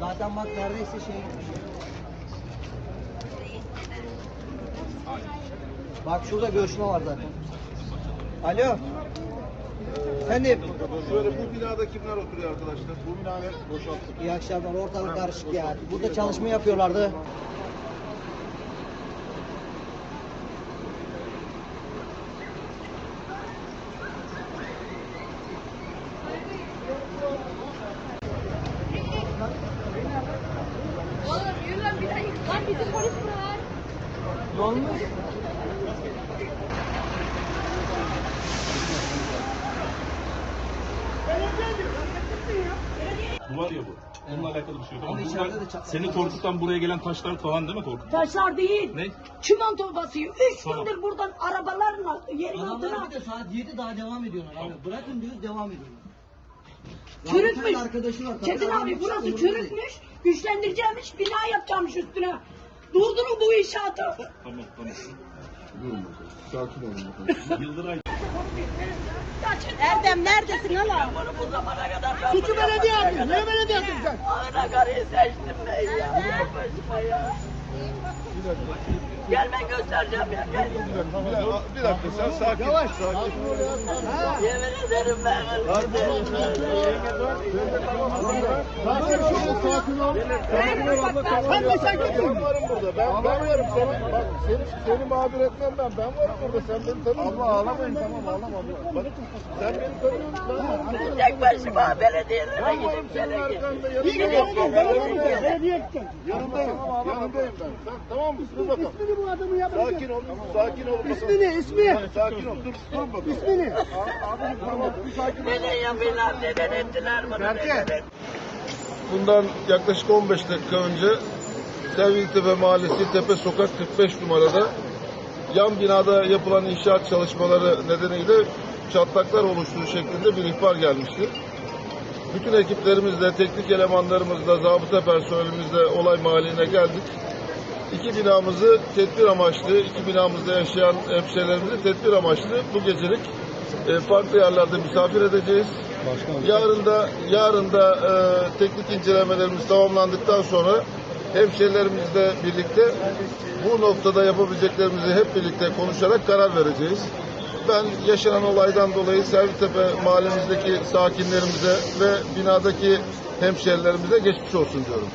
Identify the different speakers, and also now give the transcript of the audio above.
Speaker 1: Zaten bak neredeyse şey Bak şurada görüşme var zaten. Alo. Efendim.
Speaker 2: Şöyle bu binada kimler oturuyor arkadaşlar? Bu binalar boşalttık.
Speaker 1: İyi akşamlar. Ortalık karışık ya. Burada çalışma yapıyorlardı. Ne olmuş?
Speaker 3: Bu var ya bu. Onunla alakalı bir şey yok. Ama
Speaker 1: Ama
Speaker 3: bunlar
Speaker 1: içeride de çatlak
Speaker 3: seni
Speaker 1: var.
Speaker 3: korkutan buraya gelen taşlar falan değil mi korkutan?
Speaker 4: Taşlar değil.
Speaker 3: Ne?
Speaker 4: Çimento basıyor. Üç
Speaker 3: Tamam.
Speaker 4: gündür buradan arabalarla yerin
Speaker 1: Adamlar
Speaker 4: altına
Speaker 1: bir de saat 7 daha devam ediyorlar abi. Bırakın diyoruz devam ediyorlar. Rabıtanın arkadaşı var.
Speaker 4: Çetin abi burası çürütmüş. Güçlendireceğimiş bina yapacakmış üstüne. Durdurun bu inşaatı.
Speaker 3: Tamam tamam.
Speaker 2: Durun bakalım. Sakin olun bakalım.
Speaker 3: Yıldıray
Speaker 4: Erdem neredesin hala? Bunu bu zamana kadar Suçu belediye yaptın. Niye belediye yaptın sen? Ana karıyı seçtim ben ya. Başıma ya. Gel ben göstereceğim ya. Gel.
Speaker 2: Bir dakika, bir dakika sen sakin. Yavaş. Sakin ol.
Speaker 4: Yemin ederim ben.
Speaker 2: Sakin ol.
Speaker 4: Sen de sen
Speaker 2: Ben varım burada. Ben, ben varım sana. Bak seni, seni mağdur etmem ben. Ben varım burada. Sen beni tanıyorsun. Allah ağlamayın tamam ağlama. Bak sen beni tanıyorsun. Ben,
Speaker 4: Tek başıma belediyelere gidip gele gidip.
Speaker 2: Yanındayım. Yanındayım. Yanındayım. Sen, tamam mı? Dur bakalım.
Speaker 5: İsmini bu adamı yapacak.
Speaker 2: Sakin ol. Sakin ol. bakalım.
Speaker 5: İsmini, ismi.
Speaker 2: Sakin ol. Dur, dur bakalım.
Speaker 5: İsmini.
Speaker 2: Abi tamam. Bir sakin ol.
Speaker 4: Neden yapıyorlar, neden ettiler bunu? Ettiler?
Speaker 2: Bundan yaklaşık 15 dakika önce Serviltepe Mahallesi Tepe Sokak 45 numarada yan binada yapılan inşaat çalışmaları nedeniyle çatlaklar oluştuğu şeklinde bir ihbar gelmişti. Bütün ekiplerimizle, teknik elemanlarımızla, zabıta personelimizle olay mahalline geldik. İki binamızı tedbir amaçlı, iki binamızda yaşayan hemşehrilerimizi tedbir amaçlı bu gecelik e, farklı yerlerde misafir edeceğiz. Yarın da yarın da e, teknik incelemelerimiz tamamlandıktan sonra hemşehrilerimizle birlikte bu noktada yapabileceklerimizi hep birlikte konuşarak karar vereceğiz. Ben yaşanan olaydan dolayı Servitepe mahallemizdeki sakinlerimize ve binadaki hemşehrilerimize geçmiş olsun diyorum.